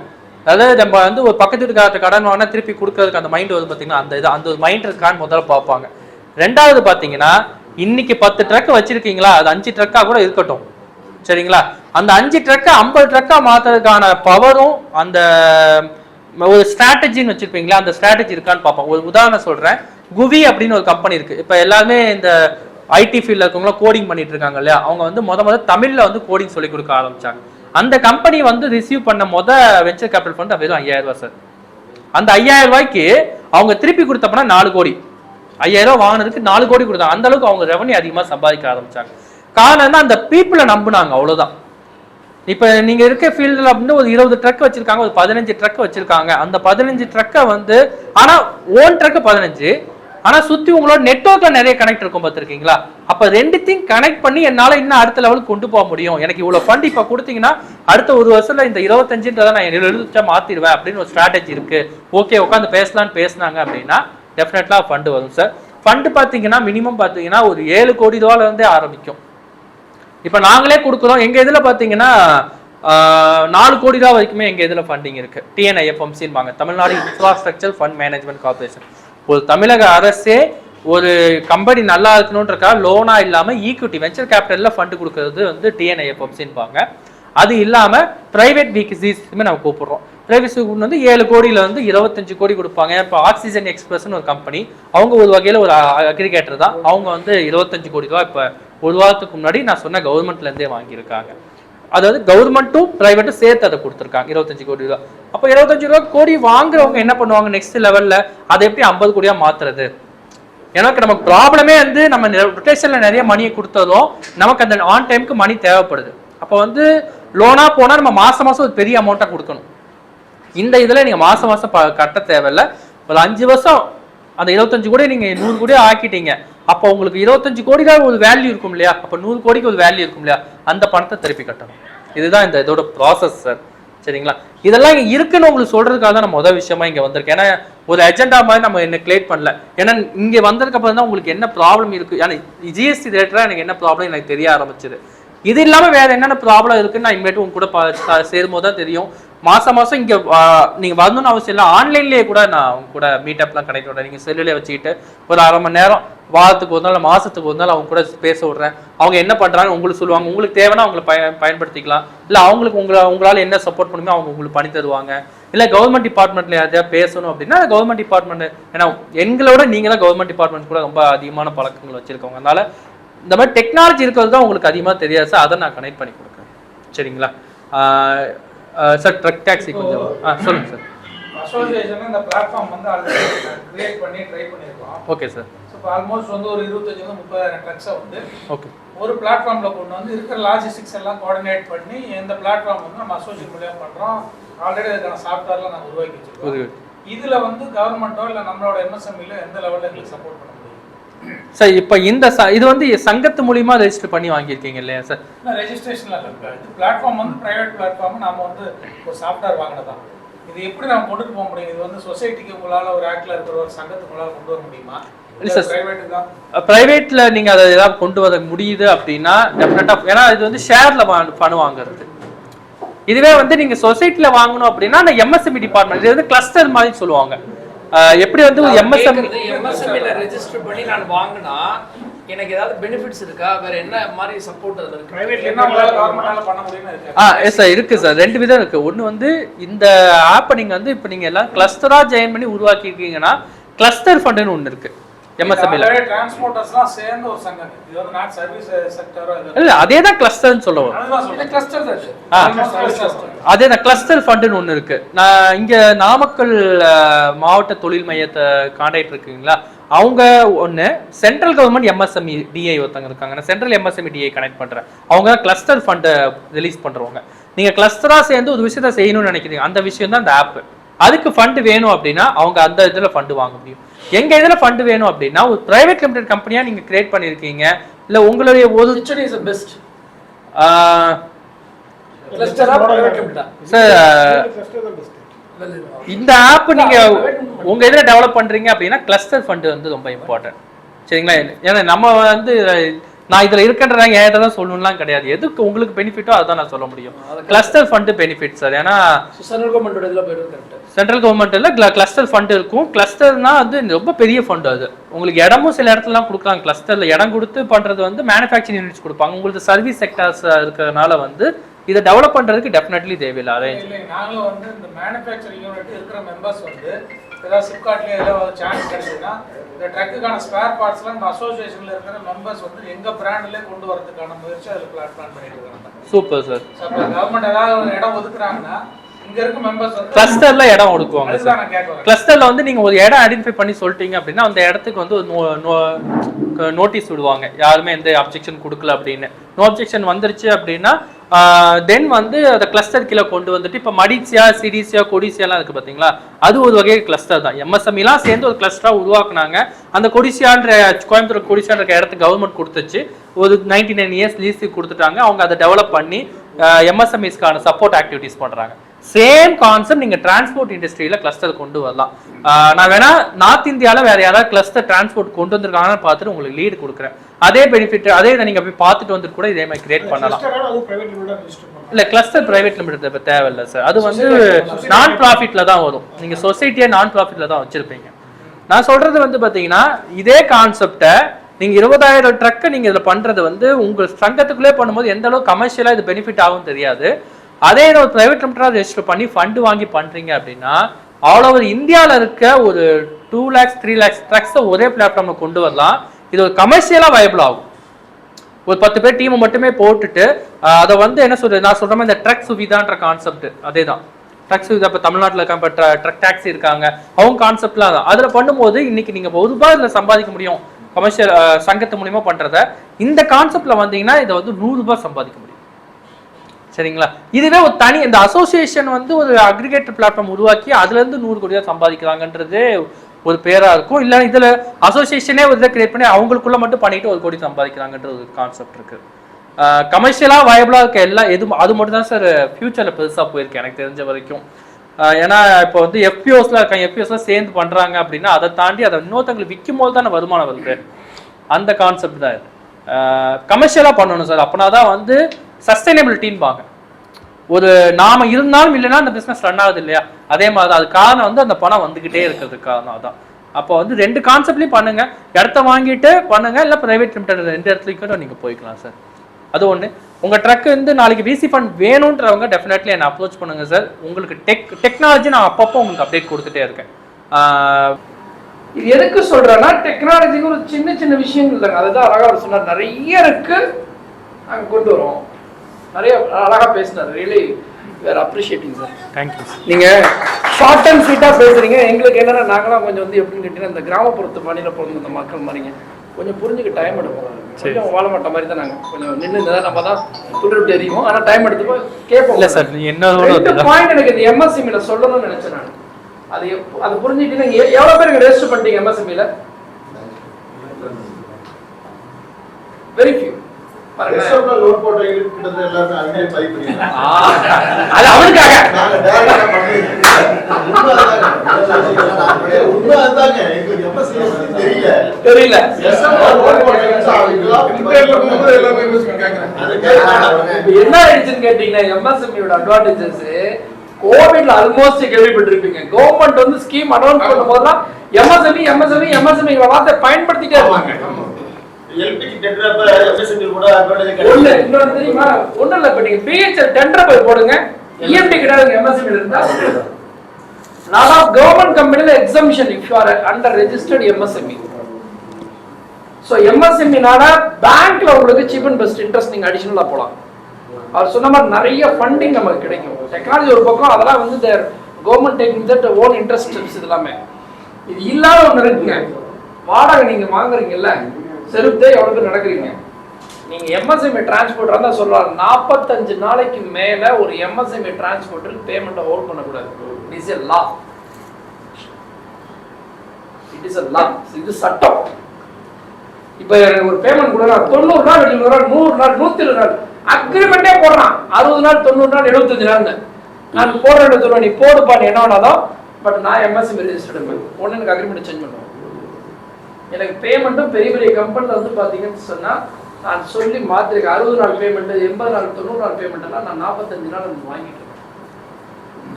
அதாவது நம்ம வந்து ஒரு பக்கத்து வீட்டுக்காரர்கிட்ட கடன் வாங்கினா திருப்பி கொடுக்கறதுக்கு அந்த மைண்ட் வந்து பார்த்தீங்கன்னா அந்த இது அந்த ஒரு மைண்ட் இருக்கான்னு முதல்ல பார்ப்பாங்க. ரெண்டாவது பார்த்தீங்கன்னா இன்னைக்கு பத்து ட்ரக் வச்சிருக்கீங்களா? அது அஞ்சு ட்ரக்கா கூட இருக்கட்டும். சரிங்களா? அந்த அஞ்சு ட்ரக்கை ஐம்பது ட்ரக்காக மாற்றுறதுக்கான பவரும் அந்த ஒரு ஸ்ட்ராட்டஜின்னு வச்சுருப்பீங்களா? அந்த ஸ்ட்ராட்டஜி இருக்கான்னு பார்ப்போம். ஒரு உதாரணம் சொல்கிறேன் குவி அப்படின்னு ஒரு கம்பெனி இருக்குது இப்போ எல்லாருமே இந்த ஐடி ஃபீல்டில் இருக்கவங்களாம் கோடிங் பண்ணிட்டு இருக்காங்க இல்லையா? அவங்க வந்து முத முத தமிழில் வந்து கோடிங் சொல்லி கொடுக்க ஆரம்பிச்சாங்க. அந்த கம்பெனி வந்து ரிசீவ் பண்ண முத வெஞ்சர் கேபிட்டல் ஃபண்ட் வெறும் ஐயாயிரம் ரூபாய் சார் அந்த ஐயாயிரம் ரூபாய்க்கு அவங்க திருப்பி கொடுத்தப்பனா நாலு கோடி. ஐயாயிரம் ரூபாய் வாங்கினதுக்கு நாலு கோடி கொடுத்தாங்க அந்த அளவுக்கு அவங்க ரெவன்யூ அதிகமாக சம்பாதிக்க ஆரம்பிச்சாங்க. காரணம் அந்த பீப்புளை நம்பினாங்க அவ்வளோதான் இப்போ நீங்க இருக்க ஃபீல்டில் அப்படின்னு ஒரு இருபது ட்ரக் வச்சிருக்காங்க ஒரு பதினஞ்சு ட்ரக் வச்சிருக்காங்க. அந்த பதினஞ்சு ட்ரக்கை வந்து ஆனா ஓன் ட்ரக் பதினஞ்சு ஆனா சுத்தி உங்களோட நெட்ஒர்க்ல நிறைய கனெக்ட் இருக்கும் பார்த்துருக்கீங்களா? அப்ப ரெண்டுத்தையும் கனெக்ட் பண்ணி என்னால இன்னும் அடுத்த லெவலுக்கு கொண்டு போக முடியும். எனக்கு இவ்வளவு ஃபண்ட் இப்ப கொடுத்தீங்கன்னா அடுத்த ஒரு வருஷத்துல இந்த இருபத்தஞ்சுன்றதை நான் எழுதிச்சா மாத்திடுவேன் அப்படின்னு ஒரு ஸ்ட்ராட்டஜி இருக்கு. ஓகே உட்காந்து பேசலாம்னு பேசுனாங்க அப்படின்னா டெஃபினெட்லா ஃபண்டு வரும் சார் ஃபண்டு பாத்தீங்கன்னா மினிமம் பாத்தீங்கன்னா ஒரு ஏழு கோடி ரூபால இருந்தே ஆரம்பிக்கும். இப்போ நாங்களே கொடுக்குறோம். எங்கள் இதில் பார்த்தீங்கன்னா நாலு கோடி ரூபா வரைக்குமே எங்கள் இதில் ஃபண்டிங் இருக்கு. டிஎன்ஐஎஃப்எம்சின்பாங்க Tamil Nadu infrastructure fund management corporation ஒரு தமிழக அரசே ஒரு கம்பெனி நல்லா இருக்கணுன்றக்கா லோனாக இல்லாமல் ஈக்விட்டி வெஞ்சர் கேபிட்டலில் ஃபண்டு கொடுக்கறது வந்து டிஎன்ஐஎஃப்எம்சின்பாங்க அது இல்லாமல் ப்ரைவேட் வீக்ஸிஸ்மே நம்ம கூப்பிடுறோம். பிரைவேட் வந்து ஏழு கோடியில் வந்து இருபத்தஞ்சு கோடி கொடுப்பாங்க. இப்போ ஆக்சிஜன் எக்ஸ்பிரஸ்னு ஒரு கம்பெனி அவங்க ஒரு வகையில் ஒரு அக்ரிகேட்டர் தான். அவங்க வந்து இருபத்தஞ்சு கோடி ரூபா இப்போ ஒரு வாரத்துக்கு முன்னாடி நான் சொன்ன கவர்மெண்ட்லேருந்தே வாங்கியிருக்காங்க. அதாவது கவர்மெண்ட்டும் பிரைவேட்டும் சேர்த்து அதை கொடுத்துருக்காங்க. இருபத்தஞ்சு கோடி ரூபா. அப்போ இருபத்தஞ்சு ரூபா கோடி வாங்குறவங்க என்ன பண்ணுவாங்க நெக்ஸ்ட் லெவல்ல அதை எப்படி ஐம்பது கோடியாக மாத்துறது? எனக்கு நமக்கு ப்ராப்ளமே வந்து நம்ம ரொட்டேஷனில் நிறைய மணியை கொடுத்ததும் நமக்கு அந்த ஆன் டைம்க்கு மணி தேவைப்படுது. அப்போ வந்து லோனா போனால் நம்ம மாதம் மாதம் ஒரு பெரிய அமௌண்ட்டாக கொடுக்கணும். இந்த இதுல நீங்கள் மாசம் மாசம் ப- கட்ட தேவையில்ல. ஒரு அஞ்சு வருஷம் அந்த இருபத்தஞ்சு கோடி நீங்க நூறு கோடியா ஆக்கிட்டீங்க. அப்போ உங்களுக்கு இருபத்தஞ்சு கோடி தான் ஒரு வேல்யூ இருக்கும் இல்லையா? அப்போ நூறு கோடிக்கு ஒரு வேல்யூ இருக்கும் இல்லையா? அந்த பணத்தை திருப்பி கட்டணும். இதுதான் இந்த இதோட ப்ராசஸ் சார் சரிங்களா? இதெல்லாம் இங்க இருக்குன்னு உங்களுக்கு சொல்றதுக்காக தான் நான் முதல் விஷயமா இங்க வந்திருக்கேன். ஏன்னா ஒரு அஜெண்டா மாதிரி நம்ம என்ன கிளியேட் பண்ணல. ஏன்னா இங்க வந்ததுக்கு அப்புறம் தான் உங்களுக்கு என்ன ப்ராப்ளம் இருக்கு? ஏன்னா ஜிஎஸ்டி ரிலேட்டடா எனக்கு என்ன ப்ராப்ளம் எனக்கு தெரிய ஆரம்பிச்சது. இது இல்லாம வேற என்னென்ன ப்ராப்ளம் இருக்குன்னு நான் இனிமேட்டு உங்க கூட ச- சேரும்போது தான் தெரியும். மாசம் மாசம் இங்க நீங்க வரணும்னு அவசியம் இல்லை. ஆன்லைன்லயே கூட நான் உங்க கூட மீட்டப்லாம் கனெக்ட் விடுறேன் நீங்க செல்லுல வச்சுக்கிட்டு ஒரு அரை மணி நேரம் வாரத்துக்கு ஒரு நாள் மாசத்துக்கு ஒரு நாள் அவங்க கூட பேச விடுறேன். அவங்க என்ன பண்றாங்க உங்களுக்கு சொல்லுவாங்க. உங்களுக்கு தேவைன்னா அவங்களை பய பயன்படுத்திக்கலாம். இல்ல அவங்களுக்கு உங்களை உங்களால என்ன சப்போர்ட் பண்ணுமோ அவங்க உங்களுக்கு பண்ணி தருவாங்க. இல்ல கவர்மெண்ட் டிபார்ட்மெண்ட்ல யாரையாவது பேசணும் அப்படின்னா கவர்மெண்ட் டிபார்ட்மெண்ட் ஏன்னா எங்களோட நீங்க தான் கவர்மெண்ட் டிபார்ட்மெண்ட் கூட ரொம்ப அதிகமான பழக்கங்கள் வச்சிருக்கவங்க. அதனால இந்த மாதிரி டெக்னாலஜி இருக்கிறது தான் உங்களுக்கு அதிகமாக தெரியாது. சார் அதை நான் கனெக்ட் பண்ணி கொடுக்குறேன். சரிங்களா? சார் ட்ரக் டாக்ஸி கொஞ்சம் ஆ சொல்லுங்கள் சார் அசோசியேஷன் இந்த பிளாட்ஃபார்ம் வந்து ஆல்ரெடி கிரியேட் பண்ணி ட்ரை பண்ணியிருக்கோம். ஓகே சார் ஸோ இப்போ ஆல்மோஸ்ட் வந்து ஒரு இருபத்தஞ்சு வந்து முப்பதாயிரம் ட்ரக்ஸை வந்து ஓகே ஒரு பிளாட்ஃபார்ம்ல கொண்டு வந்து இருக்கிற லாஜிஸ்டிக்ஸ் எல்லாம் கோஆர்டினேட் பண்ணி இந்த பிளாட்ஃபார்ம் வந்து நம்ம அசோசியேட் மூலியம் பண்றோம். ஆல்ரெடி அதுக்கான சாஃப்ட்வேர்லாம் நாங்கள் உருவாக்கி வச்சிருக்கோம். இதுல வந்து கவர்மெண்ட்டோ இல்லை நம்மளோட எம்எஸ்எம்இல எந்த லெவலில் எங்களுக்கு சப்போர்ட் பண்ண முடியும் சார் இப்போ இந்த இது வந்து சங்கத்து மூலியமா ரெஜிஸ்டர் பண்ணி வாங்கியிருக்கீங்க இல்லையா சார்? ரெஜிஸ்ட்ரேஷன்ல இருக்கு இது பிளாட்ஃபார்ம் வந்து பிரைவேட் பிளாட்ஃபார்ம் நாம வந்து ஒரு சாஃப்ட்வேர் வாங்கினதான் இது எப்படி நம்ம கொண்டுட்டு போக முடியும்? இது வந்து சொசைட்டிக்கு உங்களால ஒரு ஆக்ட்ல இருக்கிற ஒரு சங்கத்துக்கு உங்களால கொண்டு வர முடியுமா? ப்ரைவேட்ல நீங்க அதை ஏதாவது கொண்டு வர முடியுது அப்படின்னா டெஃபினட்டா ஏன்னா இது வந்து ஷேர்ல பணம் வாங்குறது இதுவே வந்து நீங்க சொசைட்டில வாங்கணும் அப்படின்னா எம்எஸ்எம்இ டிபார்ட்மெண்ட் இது வந்து கிளஸ்டர் மாதிரி சொல்லுவாங்க. எப்படி வந்து எம்எஸ்எம்இ எம்எஸ்எம்இல ரெஜிஸ்டர் பண்ணி நான் வாங்கினா எனக்கு ஏதாவது பெனிஃபிட்ஸ் இருக்கா? வேற என்ன மாதிரி சப்போர்ட் அதுல இருக்கு? பிரைவேட்ல என்ன கவர்மெண்டால பண்ண முடியும்னு இருக்கு. ஆ எஸ் சார் இருக்கு சார் ரெண்டு விதம் இருக்கு. ஒன்று வந்து இந்த ஆப்பை நீங்க வந்து இப்போ நீங்க எல்லாம் கிளஸ்டரா ஜாயின் பண்ணி உருவாக்கியிருக்கீங்கன்னா கிளஸ்டர் ஃபண்டுன்னு ஒன்று இருக்கு. எம்எஸ்எம்இல டிரான்ஸ்போர்ட்டர்ஸ்லாம் சேர்ந்து ஒரு சங்கம். இது வந்து நாட் சர்வீஸ் செக்டரோ இது இல்ல அதே தான் கிளஸ்டர்னு சொல்ல வரும் கிளஸ்டர். அதே தான் கிளஸ்டர் ஃபண்டுன்னு ஒன்று இருக்கு. நான் இங்க நாமக்கல் மாவட்ட தொழில் மையத்தை காண்டாக்ட் இருக்குங்களா? அவங்க ஒன்று சென்ட்ரல் கவர்மெண்ட் எம்எஸ்எம்இ டிஐ ஒருத்தங்க இருக்காங்க. நான் சென்ட்ரல் எம்எஸ்எம்இ டிஐ கனெக்ட் பண்றேன். அவங்க தான் கிளஸ்டர் ஃபண்டை ரிலீஸ் பண்றவங்க. நீங்க கிளஸ்டரா சேர்ந்து ஒரு விஷயத்த செய்யணும்னு நினைக்கிறீங்க. அந்த விஷயம் தான் இந்த ஆப் அதுக்கு ஃபண்டு வேணும் அப்படின்னா அவங்க அந்த இதுல ஃபண்டு வாங்க முடியும். எங்க இதுல ஃபண்டு வேணும் அப்படின்னா ஒரு பிரைவேட் லிமிடெட் கம்பெனியா நீங்க கிரியேட் பண்ணிருக்கீங்க. இல்ல உங்களுடைய ஒரு? சார் இந்த ஆப் நீங்க உங்க இதுல டெவலப் பண்றீங்க அப்படின்னா கிளஸ்டர் ஃபண்ட் வந்து ரொம்ப இம்பார்ட்டன்ட் சரிங்களா? ஏன்னா நம்ம வந்து நான் இதுல இருக்கின்றதாங்க என்கிட்ட தான் சொல்லணும்லாம் கிடையாது. எதுக்கு உங்களுக்கு பெனிஃபிட்டோ அதான் நான் சொல்ல முடியும். கிளஸ்டர் ஃபண்ட் பெனிஃபிட் சார் ஏன்னா correct. ஆ? சென்ட்ரல் கவர்மெண்ட்ல கிளஸ்டர் ஃபண்ட் இருக்கும். கிளஸ்டர்னா வந்து ரொம்ப பெரிய ஃபண்ட் அது. உங்களுக்கு இடமும் சில இடத்துலலாம் கொடுக்குறாங்க கிளஸ்டர்ல இடம் கொடுத்து பண்றது வந்து மேனுஃபேக்சரிங் யூனிட்ஸ் கொடுப்பாங்க. உங்களுக்கு சர்வீஸ் செக்டர்ஸ் இருக்கிறதுனால வந்து இதை டெவலப் பண்றதுக்கு டெஃபினெட்லி தேவையில்லை. அரேஞ்ச் நாங்களும் வந்து இந்த மேனுஃபேக்சரிங் யூனிட் இருக்கிற மெம்பர்ஸ் வந்து ஏதாவது சிப்காட்லேயே ஏதாவது சான்ஸ் கிடைச்சதுன்னா இந்த ட்ரக்குக்கான ஸ்பேர் பார்ட்ஸ்லாம் இந்த அசோசியேஷனில் இருக்கிற மெம்பர்ஸ் வந்து எங்கள் பிராண்ட்லேயே கொண்டு வரதுக்கான முயற்சி அதில் பிளான் பிளான் பண்ணிட்டு இருக்காங்க. சூப்பர் சார் அப்போ கவர்மெண்ட் ஏதாவது ஒரு இடம் ஒதுக்குறாங்கன்னா இங்கே இருக்க மெம்பர்ஸ் வந்து கிளஸ்டர்ல இடம் ஒதுக்குவாங்க சார் கிளஸ்டர்ல வந்து நீங்க ஒரு இடம் ஐடென்டிஃபை பண்ணி சொல்லிட்டீங்க அப்படின்னா அந்த இடத்துக்கு வந்து நோட்டீஸ் விடுவாங்க. யாருமே எந்த அப்ஜெக்ஷன் கொடுக்கல அப்படின்னு. நோ அப்ஜெக்ஷன் வந்துருச்சு அப்படின்னா தென் வந்து அந்த கிளஸ்டர் கீழே கொண்டு வந்துட்டு இப்போ மடிசியா சிடிசியா கொடிசியாலாம் இருக்கு பார்த்தீங்களா அது ஒரு வகை கிளஸ்டர் தான். எம்எஸ்எம்இலாம் சேர்ந்து ஒரு கிளஸ்டராக உருவாக்குனாங்க. அந்த கொடிசியான்ற கோயம்புத்தூர் கொடிசியான்ற இடத்துக்கு கவர்மெண்ட் கொடுத்துச்சு. ஒரு நைன்டி நைன் இயர்ஸ் லீஸுக்கு கொடுத்துட்டாங்க. அவங்க அதை டெவலப் பண்ணி எம்எஸ்எம்இஸ்க்கான சப்போர்ட் ஆக்டிவிட்டிஸ் பண்ணுறாங்க சேம் கான்செப்ட் நீங்க டிரான்ஸ்போர்ட் இண்டஸ்ட்ரியில கிளஸ்டர் கொண்டு வரலாம். நான் வேணா நார்த் இந்தியால வேற யாராவது கிளஸ்டர் டிரான்ஸ்போர்ட் கொண்டு வந்திருக்காங்கன்னு பார்த்துட்டு உங்களுக்கு லீடு கொடுக்குறேன். அதே பெனிஃபிட் அதே இதை நீங்க போய் பார்த்துட்டு வந்துட்டு கூட இதே மாதிரி கிரியேட் பண்ணலாம். இல்ல கிளஸ்டர் பிரைவேட் லிமிடெட் இப்ப தேவையில்ல சார் அது வந்து நான் ப்ராஃபிட்ல தான் வரும். நீங்க சொசைட்டியே நான் ப்ராஃபிட்ல தான் வச்சிருப்பீங்க. நான் சொல்றது வந்து பாத்தீங்கன்னா இதே கான்செப்டை நீங்க இருபதாயிரம் ட்ரக்கை நீங்க இதுல பண்றது வந்து உங்க சங்கத்துக்குள்ளே பண்ணும்போது எந்த அளவுக்கு கமர்ஷியலா இது பெனிஃபிட் ஆகும் தெரியாது. அதே இதை ஒரு பிரைவேட் லிமிட்டடா ரெஜிஸ்டர் பண்ணி ஃபண்டு வாங்கி பண்றீங்க அப்படின்னா ஆல் ஓவர் இருக்க ஒரு டூ லேக்ஸ் த்ரீ லேக்ஸ் ட்ரக்ஸை ஒரே பிளாட்ஃபார்மில் கொண்டு வரலாம். இது ஒரு கமர்ஷியலாக வயபிள் ஆகும். ஒரு பத்து பேர் டீமை மட்டுமே போட்டுட்டு அதை வந்து என்ன சொல்றது நான் சொல்ற மாதிரி இந்த ட்ரக் சுவிதான்ற கான்செப்ட் அதே தான் ட்ரக் சுவிதா இப்போ தமிழ்நாட்டில் இருக்க இப்போ ட்ரக் டாக்ஸி இருக்காங்க. அவங்க கான்செப்ட்லாம் தான் அதில் பண்ணும்போது இன்னைக்கு நீங்கள் ஒரு ரூபாய் இதில் சம்பாதிக்க முடியும். கமர்ஷியல் சங்கத்து மூலியமா பண்ணுறத இந்த கான்செப்டில் வந்தீங்கன்னா இதை வந்து நூறுரூபா சம்பாதிக்க முடியும். சரிங்களா? இதுவே ஒரு தனி இந்த அசோசியேஷன் வந்து ஒரு அக்ரிகேட்டர் பிளாட்ஃபார்ம் உருவாக்கி அதுல இருந்து நூறு தான் சம்பாதிக்கிறாங்கன்றது ஒரு பேரா இருக்கும். இல்ல இதுல அசோசியேஷனே ஒரு இதை கிரியேட் பண்ணி அவங்களுக்குள்ள மட்டும் பண்ணிட்டு ஒரு கோடி சம்பாதிக்கிறாங்கன்ற ஒரு கான்செப்ட் இருக்கு. கமர்ஷியலா வயபிளா இருக்க எல்லா எது அது மட்டும் தான் சார் ஃபியூச்சர்ல பெருசா போயிருக்கு எனக்கு தெரிஞ்ச வரைக்கும். ஏன்னா இப்போ வந்து எஃபிஓஸ்ல இருக்காங்க எஃபிஓஸ்ல சேர்ந்து பண்றாங்க அப்படின்னா அதை தாண்டி அதை இன்னொருத்தங்களுக்கு விற்கும் போது தானே வருமானம் வருது. அந்த கான்செப்ட் தான் இது. கமர்ஷியலாக பண்ணணும் சார் அப்போனா தான் வந்து சஸ்டைனபிலிட்டின்னு ஒரு நாம இருந்தாலும் இல்லைன்னா அந்த பிஸ்னஸ் ரன் ஆகுது இல்லையா? அதே மாதிரி தான். அது காரணம் வந்து அந்த பணம் வந்துகிட்டே இருக்கிறதுக்கு காரணம் அதான். அப்போ வந்து ரெண்டு கான்செப்ட்லையும் பண்ணுங்க. இடத்த வாங்கிட்டு பண்ணுங்க. இல்லை பிரைவேட் லிமிடெட் ரெண்டு இடத்துலையும் நீங்கள் நீங்க போய்க்கலாம் சார் அது ஒன்று உங்கள் ட்ரக் வந்து நாளைக்கு விசி ஃபண்ட் வேணுன்றவங்க டெஃபினெட்லி என்னை அப்ரோச் பண்ணுங்க சார் உங்களுக்கு டெக் டெக்னாலஜி நான் அப்பப்போ உங்களுக்கு அப்டேட் கொடுத்துட்டே இருக்கேன். இது எதுக்கு சொல்கிறேன்னா டெக்னாலஜிக்கு ஒரு சின்ன சின்ன விஷயங்கள் இல்லைங்க. அதுதான் அழகாக சொன்னார். நிறைய இருக்கு. நாங்க கொண்டு வரோம் நிறைய அழகா பேசினார். ரியலி வேற அப்ரிஷியேட்டிங் சார் தேங்க்யூ நீங்க ஷார்ட் அண்ட் ஸ்வீட்டா பேசுறீங்க. எங்களுக்கு என்னன்னா நாங்களாம் கொஞ்சம் வந்து எப்படின்னு கேட்டீங்கன்னா இந்த கிராமப்புறத்து மாநில பிறந்த இந்த மக்கள் மாதிரிங்க. கொஞ்சம் புரிஞ்சுக்க டைம் எடுக்கும் கொஞ்சம் வாழ மாட்ட மாதிரி தான் நாங்க. கொஞ்சம் நின்று தான் நம்ம தான் துளிர்விட்டு எரியும் ஆனா டைம் எடுத்துப்போ கேட்போம். இல்லை சார் அதுதான். பாயிண்ட் எனக்கு இந்த எம்எஸ்எம்இல சொல்லணும்னு நினைச்சேன் நான். அது எப்ப- அது புரிஞ்சுக்கிட்டு நீங்க எ- எவ்வளவு பேருக்கு ரெஜிஸ்டர் பண்ணிட்டீங்க எம்எஸ்எம்இல வெரி ஃபியூ அது அவனுக்காக தெரியல. என்ன? ஆயிடுச்சுன்னு கேட்டீங்கன்னா எம்எஸ்எம்இயோட அட்வான்டேஜஸ் கோவிட்ல ஆல்மோஸ்ட் கேள்விப்பட்டிருப்பீங்க. கவர்மெண்ட் வந்து ஸ்கீம் அனௌன்ஸ் பண்ணும் போதெல்லாம் எம்எஸ்எம்இ எம்எஸ்எம்இ எம்எஸ்எம்இ வார்த்தை பயன்படுத்திட்டே இருப்பாங்க. கூட ஒண்ணு. இன்னொன்னு தெரியுமா? ஒண்ணு இல்ல இப்ப நீங்க பிஹெச்எல் டெண்டர் போய் போடுங்க. இஎம்டி கிடையாது எம்எஸ்எம்இ இருந்தா கவர்மெண்ட் கம்பெனில exemption if you are under registered MSME so எம்எஸ்எம்இனால பேங்க்ல உங்களுக்கு சீப் அண்ட் பெஸ்ட் இன்ட்ரெஸ்ட் நீங்க அடிஷனலா போலாம். அவர் சொன்ன மாதிரி நிறைய ஃபண்டிங் நமக்கு கிடைக்கும். டெக்னாலஜி ஒரு பக்கம் அதெல்லாம் வந்து there government taking that own interest இது எல்லாமே இது இல்லாத ஒன்று இருக்குங்க. வாடகை நீங்க வாங்குறீங்கல்ல செலுத்தே எவ்வளோ பேர் நடக்கிறீங்க நீங்கள் எம்எஸ்எம்இ டிரான்ஸ்போர்ட் தான் சொல்லலாம். நாற்பத்தஞ்சு நாளைக்கு மேலே ஒரு எம்எஸ்எம்இ டிரான்ஸ்போர்ட்டருக்கு பேமெண்ட்டை ஹோல்ட் பண்ணக்கூடாது. It is a law it is a law இது சட்டம். இப்போ எனக்கு ஒரு பேமெண்ட் கொடுக்குறா தொண்ணூறு நாள் எழுநூறு நாள் நூறு நாள் நூற்றி இருபது நாள். அக்ரிமெண்ட்டே போடுறான். அறுபது நாள் தொண்ணூறு நாள் எழுபத்தஞ்சு நாள்னு. நான் போடுறேன்னு சொல்லுவேன் நீ போடுப்பா நீ என்ன வேணாலும் பட் நான் எம்எஸ்எம் ரெஜிஸ்டர்டு ஒன்று எனக்கு அக்ரிமெண்ட் சேஞ்ச் பண்ணுவேன் எனக்கு பேமெண்ட்டும் பெரிய பெரிய கம்பெனியில் வந்து பார்த்தீங்கன்னு சொன்னா நான் சொல்லி மாத்திருக்கேன். அறுபது நாள் பேமெண்ட் எண்பது நாள் தொண்ணூறு நாள் பேமெண்ட்டெல்லாம் நான் நாற்பத்தஞ்சு நாள் எனக்கு வாங்கிட்டு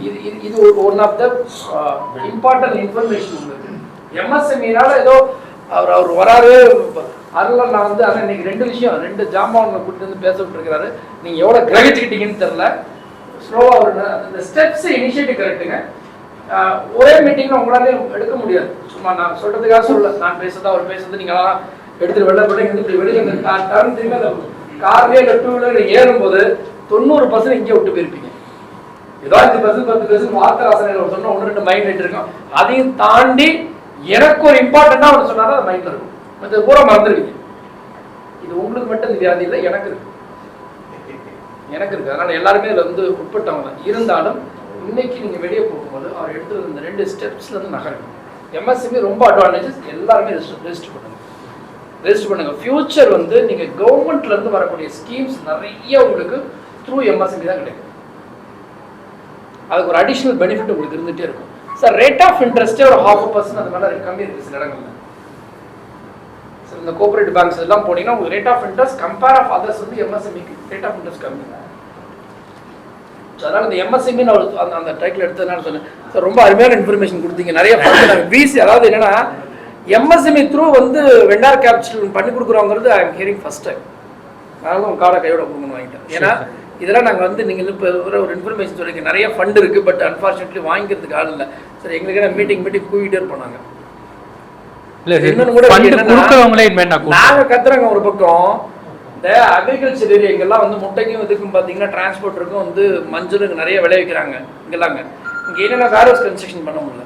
இது இது இது ஒரு one of the important information உங்களுக்கு எம்எஸ்எம்இனால ஏதோ அவர் அவர் வராரு. அதில் நான் வந்து ஆனால் இன்னைக்கு ரெண்டு விஷயம் ரெண்டு ஜாமான் கூப்பிட்டு வந்து பேச விட்டுருக்கிறாரு. நீங்கள் எவ்வளோ கிரகிச்சுக்கிட்டீங்கன்னு தெரில ஸ்லோவாக ஒரு அந்த ஸ்டெப்ஸ் இனிஷியேட்டிவ் கரெக்டுங்க ஒரே மீட்டிங்ல உங்களாலையும் எடுக்க முடியாது. சும்மா நான் சொல்றதுக்காக சொல்ல நான் பேசுறது அவர் பேசுறது நீங்க எல்லாம் எடுத்துட்டு வெளில போட்டு இங்க இப்படி வெளியில இந்த டர்ன் திரும்பி அந்த கார்லயே இல்லை டூ வீலர் ஏறும்போது தொண்ணூறு பர்சன்ட் இங்கே விட்டு போயிருப்பீங்க. ஏதோ அஞ்சு பர்சன்ட் பத்து பர்சன்ட் வார்த்தை வாசனைகள் சொன்னா ஒன்று ரெண்டு மைண்ட் இருக்கும் அதையும் தாண்டி எனக்கு ஒரு இம்பார்ட்டண்டா ஒன்று சொன்னாதான் அது மைண்ட்ல இருக்கும். மற்ற பூரா மறந்துடுவீங்க. இது உங்களுக்கு மட்டும் இந்த வியாதி இல்லை எனக்கு இருக்கு. எனக்கு இருக்கு. அதனால எல்லாருமே இதுல வந்து உட்பட்டவங்க இருந்தாலும் இன்னைக்கு நீங்கள் வெளியே போகும்போது அவர் எடுத்து இந்த ரெண்டு ஸ்டெப்ஸ்லேருந்து நகரணும். எம்எஸ்சிபி ரொம்ப அட்வான்டேஜஸ் எல்லாருமே ரெஜிஸ்டர் பண்ணுங்க. ரெஜிஸ்டர் பண்ணுங்க. ஃபியூச்சர் வந்து நீங்கள் கவர்மெண்ட்ல இருந்து வரக்கூடிய ஸ்கீம்ஸ் நிறைய உங்களுக்கு த்ரூ எம்எஸ்சிபி தான் கிடைக்கும். அதுக்கு ஒரு அடிஷ்னல் பெனிஃபிட் உங்களுக்கு இருந்துகிட்டே இருக்கும். சார் ரேட் ஆஃப் இன்ட்ரெஸ்ட்டே ஒரு ஹாஃப் பர்சன்ட் அது மேலே கம்மி இருக்குது சில இடங்கள்ல. சார் இந்த கோஆபரேட்டிவ் பேங்க்ஸ் எல்லாம் போனீங்கன்னா உங்களுக்கு rate of interest compare of others வந்து எம்எஸ்எம்இக்கு ரேட் ஆஃப் இன்ட்ரெஸ்ட் கம்மி தான். So, அதனால இந்த எம்எஸ்எம்இ நான் ஒரு அந்த அந்த டைட்டில் எடுத்ததுனால சொன்னேன். சார் ரொம்ப அருமையான இன்ஃபர்மேஷன் கொடுத்தீங்க. நிறைய விசி அதாவது என்னன்னா எம்எஸ்எம்இ த்ரூ வந்து வெண்டார் கேப்சல் பண்ணி கொடுக்குறோங்கிறது I am hearing first time அதனால உங்க கார்டை கையோட கொடுக்கணும் வாங்கிட்டேன். ஏன்னா இதெல்லாம் நாங்கள் வந்து நீங்கள் இப்போ ஒரு இன்ஃபர்மேஷன் சொல்லிங்க நிறைய ஃபண்ட் இருக்குது பட் அன்ஃபார்ச்சுனேட்லி வாங்கிக்கிறதுக்கு ஆள் இல்லை. சரி எங்களுக்கு மீட்டிங் மீட்டிங் கூவிட்டே இருப்போம் இல்ல இன்னொன்னு கூட ஃபண்ட் என்னன்னா, கொடுக்குறவங்களே இனிமேல் நான் கூப்பிடுறேன். நாங்க கத்துறோங்க ஒரு பக்கம். இந்த அக்ரிகல்ச்சர் ஏரியா இங்கெல்லாம் வந்து முட்டைக்கும் இதுக்கும் பார்த்தீங்கன்னா டிரான்ஸ்போர்ட்டருக்கும் வந்து மஞ்சளுக்கு நிறைய விளைவிக்கிறாங்க இங்கெல்லாங்க. இங்க என்னென்ன வேர் ஹவுஸ் கன்ஸ்ட்ரக்ஷன் பண்ண முடியல?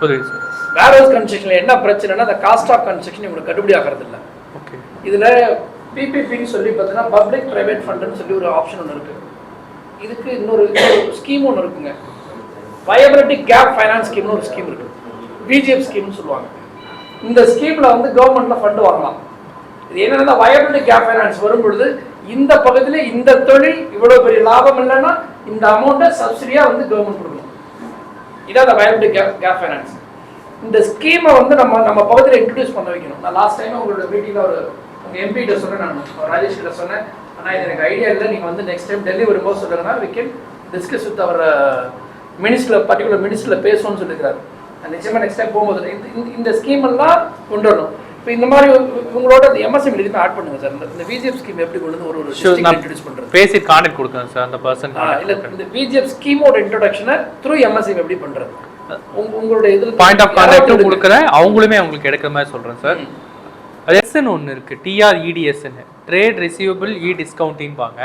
புரியுது சார் வேர் ஹவுஸ் கன்ஸ்ட்ரக்ஷன்ல என்ன பிரச்சனைனா அந்த காஸ்ட் ஆஃப் கன்ஸ்ட்ரக்ஷன் உங்களுக்கு கட்டுப்படி ஆகிறது இல்லை. ஓகே. இதுல பிபிபின்னு சொல்லி பார்த்தீங்கன்னா பப்ளிக் பிரைவேட் ஃபண்டுன்னு சொல்லி ஒரு ஆப்ஷன் ஒன்று இருக்கு. இதுக்கு இன்னொரு ஸ்கீம் ஒன்று இருக்குங்க. வயபிலிட்டி கேப் ஃபைனான்ஸ் ஸ்கீம்னு ஒரு ஸ்கீம் இருக்கு. பிஜிஎஃப் ஸ்கீம்னு சொல்லுவாங்க. இந்த ஸ்கீம்ல வந்து கவர்மெண்ட்ல ஃபண்ட் வாங்கலாம். இது என்னன்னா வயபிலிட்டி கேப் ஃபைனான்ஸ் வரும்பொழுது இந்த பகுதியில் இந்த தொழில் இவ்வளோ பெரிய லாபம் இல்லைன்னா இந்த அமௌண்ட்டை சப்சிடியாக வந்து கவர்மெண்ட் கொடுக்கணும். இதான் அந்த வயபிலிட்டி கேப் கேப் ஃபைனான்ஸ். இந்த ஸ்கீமை வந்து நம்ம நம்ம பகுதியில் இன்ட்ரடியூஸ் பண்ண வைக்கணும். நான் லாஸ்ட் டைம் உங்களோட மீட்டிங்கில் ஒரு உங்கள் எம்பிகிட்ட சொன்னேன் நான். ராஜேஷ் கிட்ட சொன்னேன். ஆனால் இது எனக்கு ஐடியா இல்லை. நீங்கள் வந்து நெக்ஸ்ட் டைம் டெல்லி வரும்போது சொல்லுங்கன்னா we can discuss with our minister particular மினிஸ்டரில் பேசணும்னு சொல்லியிருக்காரு நிச்சயமாக நெக்ஸ்ட் டைம் போகும்போது இந்த- இந்த ஸ்கீம் எல்லாம் கொண்டு வரணும். இப்போ இந்த மாதிரி உங்களோட இந்த எம்எஸ்எம் எழுதி ஆட் பண்ணுங்க சார். இந்த- விஜிஎஃப் ஸ்கீம் எப்படி கொண்டு ஒரு ஒரு இன்ட்ரடியூஸ் பண்றது? பேசி கான்டாக்ட் கொடுக்குறேன் சார் அந்த பர்சன் இல்ல இந்த விஜிஎஃப் ஸ்கீமோட இன்ட்ரோடக்ஷனை த்ரூ எம்எஸ்எம் எப்படி பண்றது? உங்க- உங்களுடைய இதுல பாயிண்ட் ஆஃப் கான்டாக்டும். கொடுக்குறேன் அவங்களுமே அவங்களுக்கு எடுக்கிற மாதிரி சொல்றேன் சார். ரெஸ்ன்னு ஒன்று இருக்கு டிஆர்இடிஎஸ்ன்னு ட்ரேட் ரிசீவபிள் இ டிஸ்கவுண்டிங்பாங்க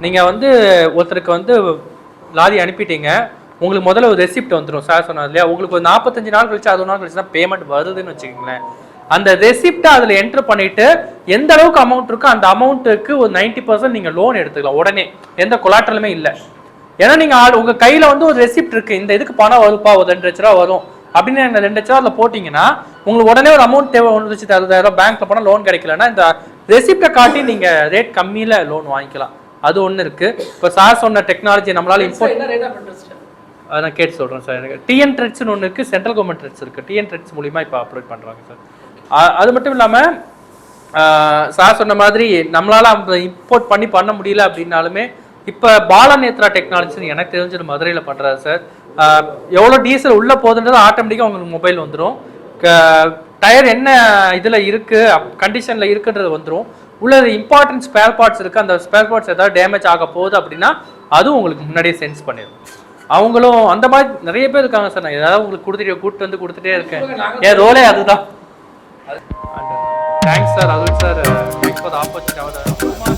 நீங்க வந்து ஒருத்தருக்கு வந்து லாரி அனுப்பிட்டீங்க உங்களுக்கு முதல்ல ஒரு ரெசிப்ட் வந்துடும் சார் சொன்னார் இல்லையா உங்களுக்கு ஒரு நாற்பத்தஞ்சு நாள் கழிச்சு அறுபது நாள் கழிச்சு தான் பேமெண்ட் வருதுன்னு வச்சுக்கோங்களேன். அந்த ரெசிப்டை அதில் என்ட்ரு பண்ணிட்டு எந்த அளவுக்கு அமௌண்ட் இருக்கோ அந்த அமௌண்ட்டுக்கு ஒரு நைன்டி பர்சன்ட் நீங்கள் லோன் எடுத்துக்கலாம். உடனே. எந்த கொலாட்டலுமே இல்லை. ஏன்னா நீங்க ஆள் உங்க கையில வந்து ஒரு ரெசிப்ட் இருக்கு. இந்த இதுக்கு பணம் வருப்பா ஒரு ரெண்டு லட்ச ரூபா வரும். அப்படின்னு ரெண்டு லட்ச ரூபா அதுல போட்டீங்கன்னா உங்களுக்கு உடனே ஒரு அமௌண்ட் தேவை ஒன்று லட்சத்து அறுபதாயிரம் பேங்க்ல போனா லோன் கிடைக்கலன்னா இந்த ரெசிப்டை காட்டி நீங்க ரேட் கம்மியில லோன் வாங்கிக்கலாம். அது ஒண்ணு இருக்கு. இப்போ சார் சொன்ன டெக்னாலஜி நம்மளால இம்போர்ட் நான் கேட்டு சொல்றேன் சார் எனக்கு டிஎன் ட்ரெட்ஸ்னு ஒன்று இருக்கு சென்ட்ரல் கவர்மெண்ட் ட்ரெட்ஸ் இருக்கு. டிஎன் ட்ரெட்ஸ் மூலியமா இப்போ அப்ரோட் பண்றாங்க சார் அது மட்டும் இல்லாம சார் சொன்ன மாதிரி நம்மளால இம்போர்ட் பண்ணி பண்ண முடியல அப்படின்னாலுமே இப்போ பாலநேத்ரா டெக்னாலஜி எனக்கு தெரிஞ்சது மதுரையில் பண்றாரு சார் எவ்வளோ டீசல் உள்ள போகுதுன்றது ஆட்டோமேட்டிக்காக உங்களுக்கு மொபைல் வந்துடும் டயர் என்ன இதில் இருக்கு கண்டிஷனில் இருக்குன்றது வந்துடும் உள்ள இம்பார்ட்டன்ட் ஸ்பேர் பார்ட்ஸ் இருக்கு அந்த ஸ்பேர் பார்ட்ஸ் ஏதாவது டேமேஜ் ஆக போகுது அப்படின்னா அதுவும் உங்களுக்கு முன்னாடியே சென்ஸ் பண்ணிடும் அவங்களும் அந்த மாதிரி நிறைய பேர் இருக்காங்க சார் நான் ஏதாவது உங்களுக்கு கொடுத்துட்டு கூப்பிட்டு வந்து கொடுத்துட்டே இருக்கேன். என் ரோலே அதுதான். தேங்க்ஸ் சார் அதுவும் சார் தேங்க்ஸ் ஃபார் ஆப்பர்ச்சுனிட்டி